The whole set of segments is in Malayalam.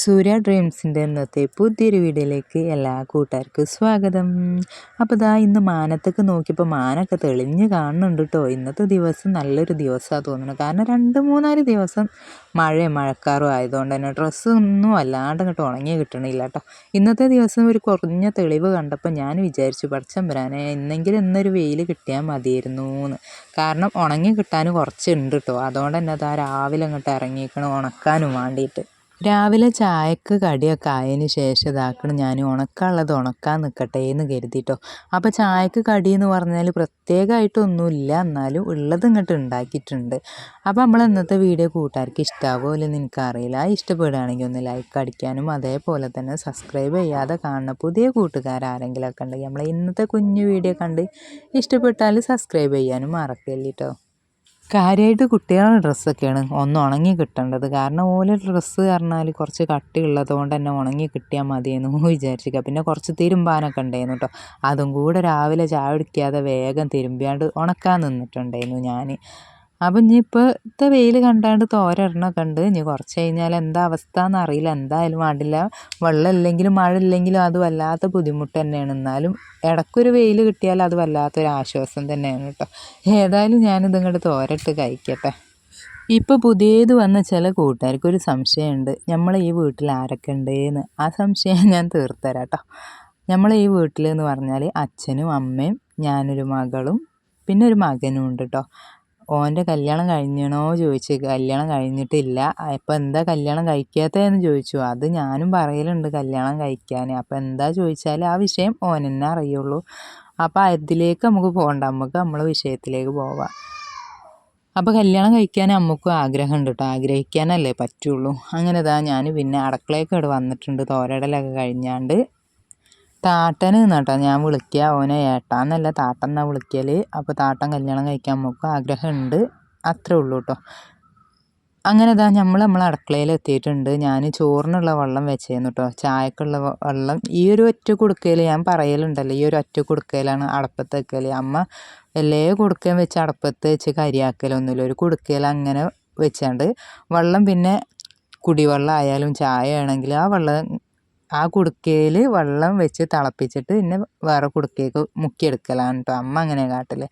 സൂര്യ ഡ്രീംസിന്റെ ഇന്നത്തെ പുതിയൊരു വീഡിയോയിലേക്ക് എല്ലാ കൂട്ടുകാർക്കും സ്വാഗതം. അപ്പോൾ ദാ ഇന്ന് മാനത്തേക്ക് നോക്കിയപ്പോൾ മാനൊക്കെ തെളിഞ്ഞ് കാണുന്നുണ്ട് കേട്ടോ. ഇന്നത്തെ ദിവസം നല്ലൊരു ദിവസമാണ് തോന്നുന്നത് കാരണം രണ്ട് മൂന്നാൽ ദിവസം മഴയും മഴക്കാറും ആയതുകൊണ്ട് തന്നെ ഡ്രസ്സ് ഒന്നും അല്ലാണ്ട് ഇങ്ങോട്ട് ഉണങ്ങി കിട്ടണില്ല കേട്ടോ. ഇന്നത്തെ ദിവസം ഒരു കുറഞ്ഞ തെളിവ് കണ്ടപ്പോൾ ഞാൻ വിചാരിച്ചു പഠിച്ചം വരാനെ ഇന്നെങ്കിലും ഇന്നൊരു വെയിൽ കിട്ടിയാൽ മതിയായിരുന്നു എന്ന് കാരണം ഉണങ്ങി കിട്ടാൻ കുറച്ചുണ്ട് കേട്ടോ. അതുകൊണ്ട് തന്നെ അതാ രാവിലെ അങ്ങോട്ട് ഇറങ്ങിക്കണം ഉണക്കാനും വേണ്ടിയിട്ട്. രാവിലെ ചായക്ക് കടിയൊക്കെ ആയതിന് ശേഷം ഇതാക്കണം ഞാൻ ഉണക്കാനുള്ളത് ഉണക്കാൻ നിൽക്കട്ടെ എന്ന് കരുതിയിട്ടോ അപ്പോൾ ചായക്ക് കടി എന്ന് പറഞ്ഞാൽ പ്രത്യേകമായിട്ടൊന്നുമില്ല എന്നാലും ഉള്ളത് ഇങ്ങോട്ട് ഉണ്ടാക്കിയിട്ടുണ്ട് അപ്പോൾ നമ്മൾ ഇന്നത്തെ വീഡിയോ കൂട്ടുകാർക്ക് ഇഷ്ടാവോ ഇല്ലെന്ന് എനിക്കറിയില്ല. ഇഷ്ടപ്പെടുകയാണെങ്കിൽ ഒന്ന് ലൈക്ക് അടിക്കാനും അതേപോലെ തന്നെ സബ്സ്ക്രൈബ് ചെയ്യാതെ കാണുന്ന പുതിയ കൂട്ടുകാർ ആരെങ്കിലുമൊക്കെ ഉണ്ടെങ്കിൽ നമ്മളെ ഇന്നത്തെ കുഞ്ഞു വീഡിയോ കണ്ട് ഇഷ്ടപ്പെട്ടാൽ സബ്സ്ക്രൈബ് ചെയ്യാനും മറക്കല്ലേ കേട്ടോ കാര്യമായിട്ട് കുട്ടികളുടെ ഡ്രസ്സൊക്കെയാണ് ഒന്ന് ഉണങ്ങി കിട്ടേണ്ടത്. കാരണം ഓല ഡ്രസ്സ് പറഞ്ഞാൽ കുറച്ച് കട്ടിയുള്ളത് കൊണ്ട് തന്നെ ഉണങ്ങി കിട്ടിയാൽ മതിയെന്ന് വിചാരിച്ചിരിക്കുക പിന്നെ കുറച്ച് തിരുമ്പാനൊക്കെ ഉണ്ടായിരുന്നു കേട്ടോ. അതും കൂടെ രാവിലെ ചായ കുടിക്കാതെ വേഗം തിരുമ്പിയാണ്ട് ഉണക്കാൻ നിന്നിട്ടുണ്ടായിരുന്നു ഞാൻ അപ്പം ഇനി ഇപ്പോഴത്തെ വെയിൽ കണ്ടാണ്ട് തോരടണമൊക്കെ ഉണ്ട് ഇനി കുറച്ച് കഴിഞ്ഞാൽ എന്താ അവസ്ഥ എന്നറിയില്ല എന്തായാലും വേണ്ടില്ല. വെള്ളം ഇല്ലെങ്കിലും മഴ ഇല്ലെങ്കിലും അത് വല്ലാത്ത ബുദ്ധിമുട്ട് തന്നെയാണ്. എന്നാലും ഇടയ്ക്കൊരു വെയിൽ കിട്ടിയാൽ അത് വല്ലാത്തൊരു ആശ്വാസം തന്നെയാണ് കേട്ടോ. ഏതായാലും ഞാനിത് ഇങ്ങോട്ട് തോരട്ട് കഴിക്കട്ടെ. ഇപ്പോൾ പുതിയത് വന്ന ചില കൂട്ടുകാർക്കൊരു സംശയമുണ്ട് നമ്മൾ ഈ വീട്ടിൽ ആരൊക്കെ ഉണ്ടെന്ന് ആ സംശയം ഞാൻ തീർത്തരാം കേട്ടോ. നമ്മൾ ഈ വീട്ടിൽ എന്ന് പറഞ്ഞാൽ അച്ഛനും അമ്മയും ഞാനൊരു മകളും പിന്നെ ഒരു മകനും ഉണ്ട് കേട്ടോ. ഓന്റെ കല്യാണം കഴിഞ്ഞണോ? ചോദിച്ചു. കല്യാണം കഴിഞ്ഞിട്ടില്ല. അപ്പോൾ എന്താ കല്യാണം കഴിക്കാത്തതെന്ന് ചോദിച്ചു. അത് ഞാനും പറയലുണ്ട് കല്യാണം കഴിക്കാൻ അപ്പോൾ എന്താ ചോദിച്ചാൽ ആ വിഷയം ഓൻ തന്നെ അറിയുള്ളൂ. അപ്പോൾ അതിലേക്ക് നമുക്ക് പോകണ്ട നമുക്ക് നമ്മളെ വിഷയത്തിലേക്ക് പോവാം. അപ്പോൾ കല്യാണം കഴിക്കാൻ നമുക്കും ആഗ്രഹമുണ്ട് കേട്ടോ ആഗ്രഹിക്കാനല്ലേ പറ്റുള്ളൂ. അങ്ങനെ ഇതാ ഞാൻ പിന്നെ അടുക്കളയൊക്കെ ഇവിടെ വന്നിട്ടുണ്ട്. തോരടലൊക്കെ കഴിഞ്ഞാണ്ട് താട്ടന് എന്നാട്ടോ ഞാൻ വിളിക്കുക ഓനെ ഏട്ടാന്നല്ല താട്ടൻ എന്നാണ് വിളിക്കൽ അപ്പോൾ താട്ടൻ കല്യാണം കഴിക്കാൻ നമുക്ക് ആഗ്രഹമുണ്ട് അത്രേ ഉള്ളൂ കേട്ടോ അങ്ങനെ ഇതാ നമ്മൾ നമ്മൾ അടുക്കളയിൽ എത്തിയിട്ടുണ്ട്. ഞാൻ ചോറിനുള്ള വെള്ളം വെച്ചിരുന്നു കേട്ടോ ചായക്കുള്ള വെള്ളം ഈ ഒരു ഒറ്റ കുടുക്കയിൽ ഞാൻ പറയലുണ്ടല്ലോ. ഈ ഒരു ഒറ്റ കുടുക്കയിലാണ് അടപ്പത്ത് വെക്കൽ അമ്മ എല്ലാ കുടുക്കയും വെച്ച് അടപ്പത്ത് വെച്ച് കരിയാക്കലൊന്നുമില്ല ഒരു കുടുക്കയിൽ അങ്ങനെ വെച്ചാണ്ട് വെള്ളം പിന്നെ കുടിവെള്ളം ആയാലും ചായ ആണെങ്കിൽ ആ വെള്ളം ആ കുടുക്കയിൽ വെള്ളം വെച്ച് തിളപ്പിച്ചിട്ട് പിന്നെ വേറെ കുടുക്കയ്ക്ക് മുക്കിയെടുക്കലാണ് കേട്ടോ അമ്മ അങ്ങനെ കാട്ടൽ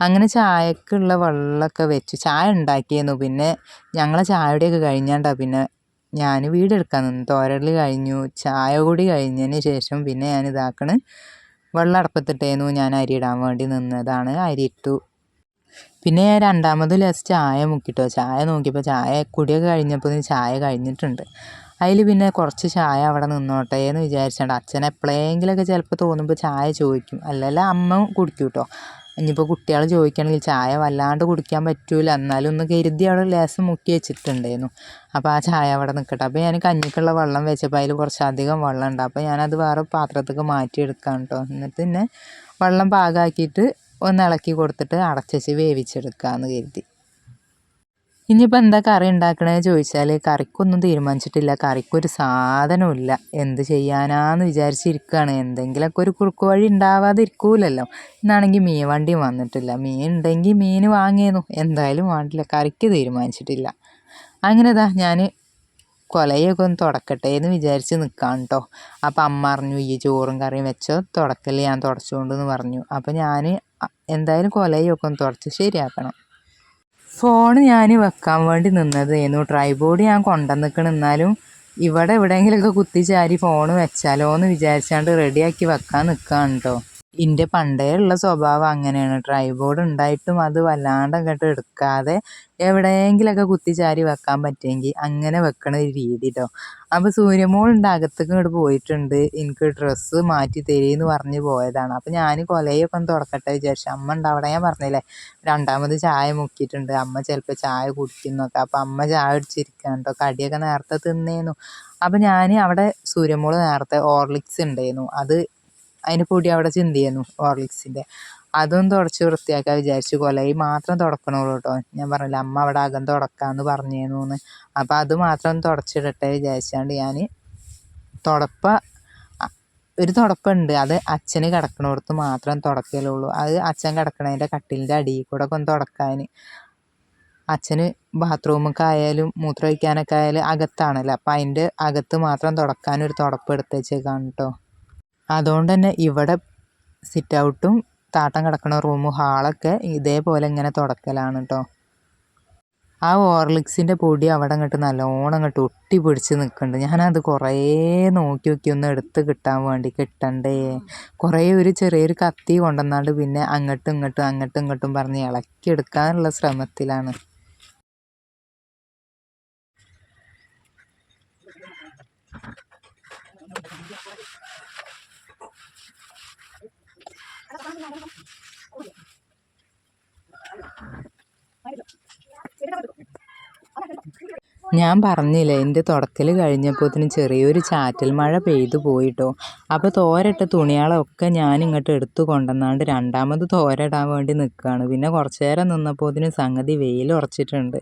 അങ്ങനെ ചായക്കുള്ള വെള്ളമൊക്കെ വെച്ച് ചായ ഉണ്ടാക്കിയിരുന്നു. പിന്നെ ഞങ്ങളെ ചായയുടെയൊക്കെ കഴിഞ്ഞാണ്ടാ പിന്നെ ഞാൻ വീടെടുക്കാൻ നിന്നു. തോരൽ കഴിഞ്ഞു. ചായ കൂടി കഴിഞ്ഞതിന് ശേഷം പിന്നെ ഞാൻ ഇതാക്കണ്. വെള്ളം അടപ്പത്തിട്ടേന്നു ഞാൻ അരി ഇടാൻ വേണ്ടി നിന്നതാണ്. അരി ഇട്ടു. പിന്നെ ഞാൻ രണ്ടാമത് ലാസ്റ്റ് ചായ മുക്കിട്ടോ. ചായ നോക്കിയപ്പോൾ ചായ കുടിയൊക്കെ കഴിഞ്ഞപ്പോൾ ചായ കഴിഞ്ഞിട്ടുണ്ട്. അതിൽ പിന്നെ കുറച്ച് ചായ അവിടെ നിന്നോട്ടെ എന്ന് വിചാരിച്ചാണ്ട്. അച്ഛൻ എപ്പോഴെങ്കിലുമൊക്കെ ചിലപ്പോൾ തോന്നുമ്പോൾ ചായ ചോദിക്കും. അല്ലല്ല അമ്മ കുടിക്കും കേട്ടോ ഇനിയിപ്പോൾ കുട്ടികൾ ചോദിക്കുകയാണെങ്കിൽ ചായ വല്ലാണ്ട് കുടിക്കാൻ പറ്റൂല. എന്നാലും ഒന്ന് കരുതി അവിടെ ലേസം മുക്കി വെച്ചിട്ടുണ്ടായിരുന്നു. അപ്പോൾ ആ ചായ അവിടെ നിൽക്കട്ടെ അപ്പോൾ ഞാൻ കഞ്ഞിക്കുള്ള വെള്ളം വെച്ചപ്പോൾ അതിൽ കുറച്ചധികം വെള്ളം ഉണ്ട് അപ്പോൾ ഞാനത് വേറെ പാത്രത്തേക്ക് മാറ്റിയെടുക്കാം കേട്ടോ എന്നിട്ട് പിന്നെ വെള്ളം പാകമാക്കിയിട്ട് ഒന്ന് ഇളക്കി കൊടുത്തിട്ട് അടച്ചു വേവിച്ചെടുക്കാമെന്ന് കരുതി. ഇനിയിപ്പോൾ എന്താ കറി ഉണ്ടാക്കണേന്ന് ചോദിച്ചാൽ കറിക്കൊന്നും തീരുമാനിച്ചിട്ടില്ല. കറിക്കൊരു സാധനമില്ല എന്ത് ചെയ്യാനാന്ന് വിചാരിച്ചിരിക്കുകയാണ് എന്തെങ്കിലുമൊക്കെ ഒരു കുറുക്ക് വഴി ഉണ്ടാവാതിരിക്കൂലല്ലോ. ഇന്നാണെങ്കിൽ മീൻ വണ്ടി വന്നിട്ടില്ല. മീൻ ഉണ്ടെങ്കിൽ മീൻ വാങ്ങിയിരുന്നു എന്തായാലും വേണ്ടില്ല. കറിക്ക് തീരുമാനിച്ചിട്ടില്ല. അങ്ങനെ ഇതാ ഞാൻ കൊലയൊക്കെ ഒന്ന് തുടക്കട്ടെ എന്ന് വിചാരിച്ച് നിൽക്കാം കേട്ടോ അപ്പം അമ്മ പറഞ്ഞു ഈ ചോറും കറിയും വെച്ചോ? തുടക്കല്ലേ ഞാൻ തുടച്ചുകൊണ്ടെന്ന് പറഞ്ഞു. അപ്പം ഞാൻ എന്തായാലും കൊലയൊക്കെ ഒന്ന് തുടച്ച് ശരിയാക്കണം. ഫോൺ ഞാൻ വെക്കാൻ വേണ്ടി നിന്നത് ഏനു ട്രൈബോർഡ് ഞാൻ കൊണ്ടുവന്നിക്കണം. എന്നാലും ഇവിടെ എവിടെയെങ്കിലുമൊക്കെ കുത്തിച്ചാരി ഫോൺ വെച്ചാലോ എന്ന് വിചാരിച്ചാണ്ട് റെഡിയാക്കി വെക്കാൻ നിൽക്കുകയാണ് കേട്ടോ എന്റെ പണ്ടേ ഉള്ള സ്വഭാവം അങ്ങനെയാണ്. ട്രൈപോഡ് ഉണ്ടായിട്ടും അത് വല്ലാണ്ട് അങ്ങോട്ട് എടുക്കാതെ എവിടെയെങ്കിലൊക്കെ കുത്തിച്ചാരി വെക്കാൻ പറ്റുമെങ്കിൽ അങ്ങനെ വെക്കണ ഒരു രീതി കേട്ടോ അപ്പോൾ സൂര്യമോളുണ്ട് അകത്തേക്ക് ഇങ്ങോട്ട് പോയിട്ടുണ്ട്. എനിക്ക് ഡ്രസ്സ് മാറ്റി തരീന്ന് പറഞ്ഞ് പോയതാണ്. അപ്പോൾ ഞാൻ കൊലയൊക്കെ ഒന്ന് തുടക്കട്ടെ വിചാരിച്ചു. അമ്മ ഉണ്ട് അവിടെ. ഞാൻ പറഞ്ഞില്ലേ രണ്ടാമത് ചായ മുക്കിയിട്ടുണ്ട്. അമ്മ ചിലപ്പോൾ ചായ കുടിക്കുന്നൊക്കെ. അപ്പോൾ അമ്മ ചായ അടിച്ചിരിക്കുകയാണ് കേട്ടോ കടിയൊക്കെ നേരത്തെ തിന്നേന്നു. അപ്പോൾ ഞാൻ അവിടെ സൂര്യമോൾ നേരത്തെ ഓർലിക്സ് ഉണ്ടായിരുന്നു അത് അതിന് പൊടി അവിടെ ചിന്തിയായിരുന്നു ഹോർലിക്സിന്റെ. അതും തുടച്ച് വൃത്തിയാക്കാൻ വിചാരിച്ചു കൊലയിൽ മാത്രം തുടക്കണുള്ളൂ കേട്ടോ ഞാൻ പറഞ്ഞില്ല അമ്മ അവിടെ അകം തുടക്കാമെന്ന് പറഞ്ഞേന്നു എന്ന് അപ്പോൾ അത് മാത്രം തുടച്ചിടട്ടെ വിചാരിച്ചാണ്ട് ഞാൻ തുടപ്പ ഒരു തുടപ്പുണ്ട്. അത് അച്ഛന് കിടക്കണോടത്ത് മാത്രം തുടക്കലുള്ളൂ. അത് അച്ഛൻ കിടക്കണതിന്റെ കട്ടിലിന്റെ അടിയിൽ കൂടെ ഒന്ന് തുടക്കാൻ അച്ഛന് ബാത്റൂമൊക്കെ ആയാലും മൂത്രം ഒഴിക്കാനൊക്കെ ആയാലും അകത്താണല്ലോ. അപ്പം അതിന്റെ അകത്ത് മാത്രം തുടക്കാനൊരു തുടപ്പ് എടുത്ത് വെച്ചേക്കാണ് കേട്ടോ അതുകൊണ്ട് തന്നെ ഇവിടെ സിറ്റ് ഔട്ടും താട്ടം കിടക്കുന്ന റൂമും ഹാളൊക്കെ ഇതേപോലെ ഇങ്ങനെ തുടക്കലാണ് കേട്ടോ ആ ഓർലിക്സിന്റെ പൊടി അവിടെ അങ്ങോട്ട് നല്ലോണം അങ്ങോട്ട് ഒട്ടി പിടിച്ച് നിൽക്കുന്നുണ്ട് ഞാനത് കുറേ നോക്കി നോക്കി ഒന്ന് എടുത്ത് കിട്ടാൻ വേണ്ടി കിട്ടണ്ടേ. കുറേ ഒരു ചെറിയൊരു കത്തി കൊണ്ടുവന്നാണ്ട് പിന്നെ അങ്ങോട്ടും ഇങ്ങോട്ടും അങ്ങോട്ടും ഇങ്ങോട്ടും പറഞ്ഞ് ഇളക്കി എടുക്കാനുള്ള ശ്രമത്തിലാണ്. ഞാൻ പറഞ്ഞില്ലേ എന്റെ തുടക്കൽ കഴിഞ്ഞപ്പോത്തിന് ചെറിയൊരു ചാറ്റൽ മഴ പെയ്തു പോയിട്ടോ. അപ്പോൾ തോരട്ട തുണികളൊക്കെ ഞാൻ ഇങ്ങോട്ട് എടുത്തു കൊണ്ടുവന്നാണ്ട് രണ്ടാമത് തോരയിടാൻ വേണ്ടി നിൽക്കുകയാണ് പിന്നെ കുറച്ച് നേരം നിന്നപ്പോത്തിന് സംഗതി വെയിൽ ഉറച്ചിട്ടുണ്ട്.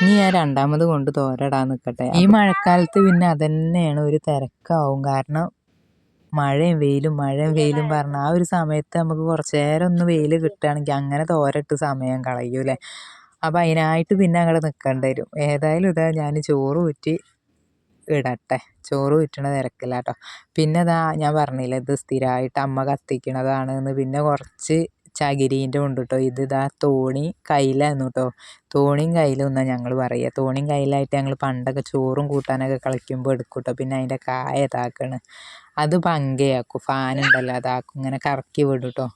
ഇനി ഞാൻ രണ്ടാമത് കൊണ്ട് തോരയിടാൻ നിൽക്കട്ടെ ഈ മഴക്കാലത്ത് പിന്നെ അതന്നെയാണ് ഒരു തിരക്കാവും. കാരണം മഴയും വെയിലും മഴയും വെയിലും പറഞ്ഞ ആ ഒരു സമയത്ത് നമുക്ക് കുറച്ച് നേരം ഒന്ന് വെയിൽ കിട്ടുകയാണെങ്കിൽ അങ്ങനെ തോരട്ട് സമയം കളയൂലേ അപ്പം അതിനായിട്ട് പിന്നെ അങ്ങോട്ട് നിൽക്കേണ്ടി വരും. ഏതായാലും ഇതാ ഞാൻ ചോറ് ഊറ്റി ഇടട്ടെ. ചോറ് ഊറ്റണ തിരക്കില്ല കേട്ടോ പിന്നെ ഇതാ ഞാൻ പറഞ്ഞില്ലേ ഇത് സ്ഥിരമായിട്ട് അമ്മ കത്തിക്കണതാണ് എന്ന് പിന്നെ കുറച്ച് ചകിരീന്റെ ഉണ്ട് കേട്ടോ ഇത് ഇതാ തോണി കയ്യിലായിരുന്നു കേട്ടോ തോണിയും കയ്യിലും എന്നാണ് ഞങ്ങൾ പറയുക തോണിയും കയ്യിലായിട്ട് ഞങ്ങൾ പണ്ടൊക്കെ ചോറും കൂട്ടാനൊക്കെ കളിക്കുമ്പോൾ എടുക്കും കേട്ടോ പിന്നെ അതിന്റെ കായ ഇതാക്കണ്. അത് പങ്കയാക്കും. ഫാനുണ്ടല്ലോ അതാക്കും. ഇങ്ങനെ കറക്കി വിടും കേട്ടോ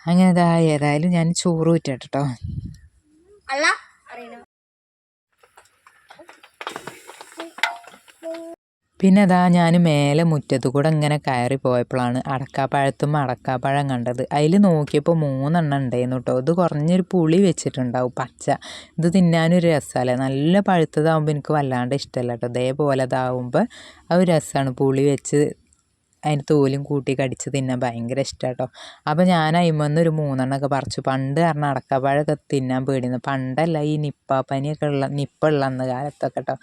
അങ്ങനെ ഇതാ ഏതായാലും ഞാൻ ചോറ് ഊറ്റട്ടെ കേട്ടോ അല്ല പിന്നെ അതാ ഞാൻ മേലെ മുറ്റത്ത് കൂടെ ഇങ്ങനെ കയറി പോയപ്പോഴാണ് അടക്കാപ്പഴത്തും അടക്കാപ്പഴം കണ്ടത്. അതിൽ നോക്കിയപ്പോൾ മൂന്നെണ്ണം ഉണ്ടായിരുന്നു കേട്ടോ ഇത് കുറഞ്ഞൊരു പുളി വെച്ചിട്ടുണ്ടാവും പച്ച. ഇത് തിന്നാനൊരു രസമല്ലേ നല്ല പഴുത്തതാകുമ്പോൾ എനിക്ക് വല്ലാണ്ട് ഇഷ്ടമല്ല കേട്ടോ ഇതേപോലെ ആ അത് ഒരു രസമാണ് പുളി വെച്ച് അതിന്റെ തോലും കൂട്ടി കടിച്ച് തിന്നാൻ ഭയങ്കര ഇഷ്ടമാണ് കേട്ടോ അപ്പോൾ ഞാൻ അതിന്മേന്ന് ഒരു മൂന്നെണ്ണമൊക്കെ പറിച്ചു. പണ്ട് കാരണം അടക്കപ്പഴമൊക്കെ തിന്നാൻ പേടിയെന്ന് പണ്ടല്ല ഈ നിപ്പ പനിയൊക്കെ ഉള്ള നിപ്പ ഉള്ള അന്ന് കാലത്തൊക്കെ കേട്ടോ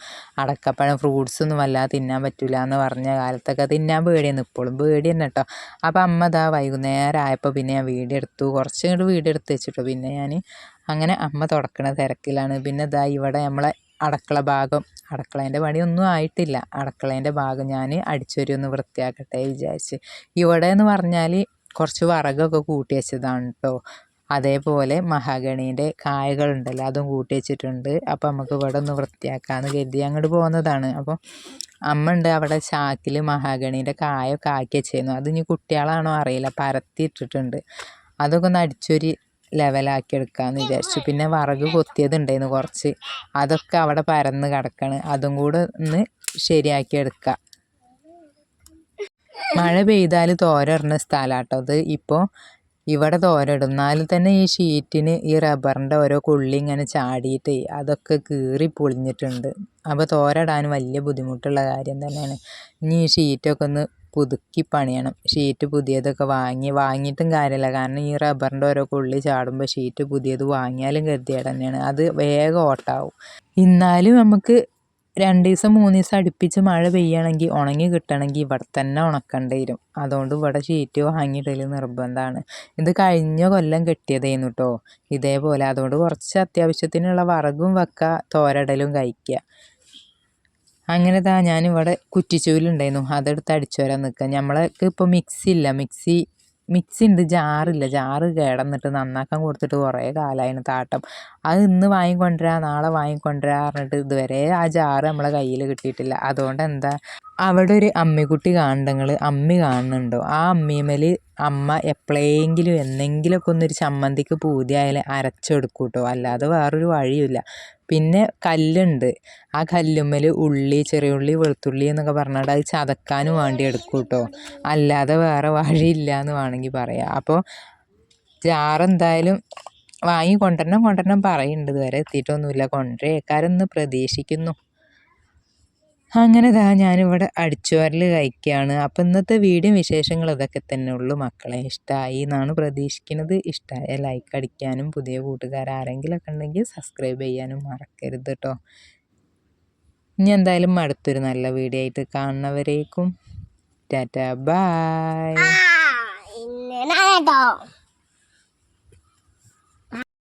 അടക്കപ്പഴം ഫ്രൂട്ട്സ് ഒന്നും വല്ലാതെ തിന്നാൻ പറ്റില്ല എന്ന് പറഞ്ഞ കാലത്തൊക്കെ തിന്നാൻ പേടിയാണ് ഇപ്പോഴും പേടി തന്നെ കേട്ടോ അപ്പോൾ അമ്മ ഇതാ വൈകുന്നേരം ആയപ്പോൾ പിന്നെ ഞാൻ വീഡിയോ എടുത്തു. കുറച്ച് ഇങ്ങോട്ട് വീഡിയോ വെച്ചിട്ടോ. പിന്നെ ഞാൻ അങ്ങനെ അമ്മ തുടക്കണ തിരക്കിലാണ്. പിന്നെ ഇതാ ഇവിടെ നമ്മളെ അടുക്കള ഭാഗം. അടുക്കളേന്റെ പണിയൊന്നും ആയിട്ടില്ല. അടുക്കളേന്റെ ഭാഗം ഞാൻ അടിച്ചൊരി ഒന്ന് വൃത്തിയാക്കട്ടെ വിചാരിച്ച്. ഇവിടെ എന്ന് പറഞ്ഞാൽ കുറച്ച് വിറകൊക്കെ കൂട്ടി വെച്ചതാണ് കേട്ടോ അതേപോലെ മഹാഗണീന്റെ കായകളുണ്ടല്ലോ അതും കൂട്ടി വെച്ചിട്ടുണ്ട്. അപ്പോൾ നമുക്ക് ഇവിടെ ഒന്ന് വൃത്തിയാക്കാമെന്ന് കരുതി അങ്ങോട്ട് പോകുന്നതാണ് അപ്പോൾ അമ്മ ഉണ്ട് അവിടെ ചാക്കിൽ മഹാഗണീന്റെ കായൊക്കെ ആക്കി വെച്ചിരുന്നു അത് ഇനി കുട്ടികളാണോ അറിയില്ല. പരത്തി ഇട്ടിട്ടുണ്ട്. അതൊക്കെ ഒന്ന് അടിച്ചൊരി ലെവലാക്കി എടുക്കാമെന്ന് വിചാരിച്ചു. പിന്നെ വിറക് കൊത്തിയതുണ്ടായിരുന്നു കുറച്ച്. അതൊക്കെ അവിടെ പരന്ന് കിടക്കാണ്. അതും കൂടെ ഒന്ന് ശരിയാക്കി എടുക്കുക മഴ പെയ്താൽ തോരറിഞ്ഞ സ്ഥലമാട്ടോ അത്. ഇപ്പോൾ ഇവിടെ തോരടും. എന്നാലും തന്നെ ഈ ഷീറ്റിന് ഈ റബ്ബറിന്റെ ഓരോ കുള്ളി ഇങ്ങനെ ചാടിയിട്ട് അതൊക്കെ കീറി പൊളിഞ്ഞിട്ടുണ്ട്. അപ്പോൾ തോരടാൻ വലിയ ബുദ്ധിമുട്ടുള്ള കാര്യം തന്നെയാണ്. ഇനി ഈ ഷീറ്റൊക്കെ ഒന്ന് പുതുക്കി പണിയണം. ഷീറ്റ് പുതിയതൊക്കെ വാങ്ങി വാങ്ങിയിട്ടും കാര്യമില്ല. കാരണം ഈ റബ്ബറിന്റെ ഓരോ കൊള്ളി ചാടുമ്പോൾ ഷീറ്റ് പുതിയത് വാങ്ങിയാലും ഗതികേട് തന്നെയാണ്. അത് വേഗം ഓട്ടാവും. എന്നാലും നമുക്ക് രണ്ട് ദിവസം മൂന്ന് ദിവസം അടുപ്പിച്ച് മഴ പെയ്യണമെങ്കിൽ ഉണങ്ങി കിട്ടണമെങ്കിൽ ഇവിടെ തന്നെ ഉണക്കേണ്ടി വരും. അതുകൊണ്ട് ഇവിടെ ഷീറ്റ് വാങ്ങിയിടൽ നിർബന്ധമാണ്. ഇത് കഴിഞ്ഞ കൊല്ലം കെട്ടിയതായിരുന്നു കേട്ടോ. ഇതേപോലെ. അതുകൊണ്ട് കുറച്ച് അത്യാവശ്യത്തിനുള്ള വറകും വെക്കുക തോരടലും കഴിക്കുക. അങ്ങനെ താ ഞാനിവിടെ കുറ്റിച്ചൂലുണ്ടായിരുന്നു. അതെടുത്ത് അടിച്ചു വരാൻ നിൽക്കുക നമ്മളൊക്കെ ഇപ്പോൾ മിക്സി ഇല്ല മിക്സി മിക്സി ഉണ്ട് ജാറില്ല. ജാറ് കേടന്നിട്ട് നന്നാക്കാൻ കൊടുത്തിട്ട് കുറേ കാലമായിരുന്നു താട്ടം. അത് ഇന്ന് വാങ്ങിക്കൊണ്ടുവരാ നാളെ വാങ്ങിക്കൊണ്ടുവരാ പറഞ്ഞിട്ട് ഇതുവരെ ആ ജാറ് നമ്മളെ കയ്യിൽ കിട്ടിയിട്ടില്ല. അതുകൊണ്ട് എന്താ അവിടെ ഒരു അമ്മിക്കുട്ടി കാണുന്നുണ്ടെങ്കിൽ അമ്മി കാണുന്നുണ്ടോ? ആ അമ്മിമേൽ അമ്മ എപ്പോഴെങ്കിലും എന്തെങ്കിലുമൊക്കെ ഒന്നൊരു ചമ്മന്തിക്ക് പൂതിയായാൽ അരച്ചെടുക്കൂട്ടോ. കേട്ടോ അല്ലാതെ വേറൊരു വഴിയില്ല. പിന്നെ കല്ലുണ്ട്. ആ കല്ലുമ്മൽ ഉള്ളി ചെറിയ ഉള്ളി വെളുത്തുള്ളി എന്നൊക്കെ പറഞ്ഞാൽ അത് ചതക്കാനും വേണ്ടി എടുക്കും കേട്ടോ അല്ലാതെ വേറെ വഴിയില്ല എന്ന് വേണമെങ്കിൽ പറയാം. അപ്പോൾ ജാറെന്തായാലും വാങ്ങി കൊണ്ടുവരണം കൊണ്ടുവരണം പറയുന്നുണ്ട്. ഇതുവരെ എത്തിയിട്ടൊന്നുമില്ല. കൊണ്ടുവരേക്കാരെന്ന് പ്രതീക്ഷിക്കുന്നു. അങ്ങനെ ദാ ഞാനിവിടെ അടിച്ചുവരൽ കഴിക്കുകയാണ് അപ്പം ഇന്നത്തെ വീഡിയോ വിശേഷങ്ങൾ ഇതൊക്കെ തന്നെ ഉള്ളൂ. മക്കളെ ഇഷ്ടമായി എന്നാണ് പ്രതീക്ഷിക്കുന്നത്. ഇഷ്ടമായ ലൈക്ക് അടിക്കാനും പുതിയ കൂട്ടുകാർ ആരെങ്കിലുമൊക്കെ ഉണ്ടെങ്കിൽ സബ്സ്ക്രൈബ് ചെയ്യാനും മറക്കരുത് കേട്ടോ ഇനി എന്തായാലും അടുത്തൊരു നല്ല വീഡിയോ ആയിട്ട് കാണുന്നവരേക്കും. ടാറ്റ ബായ്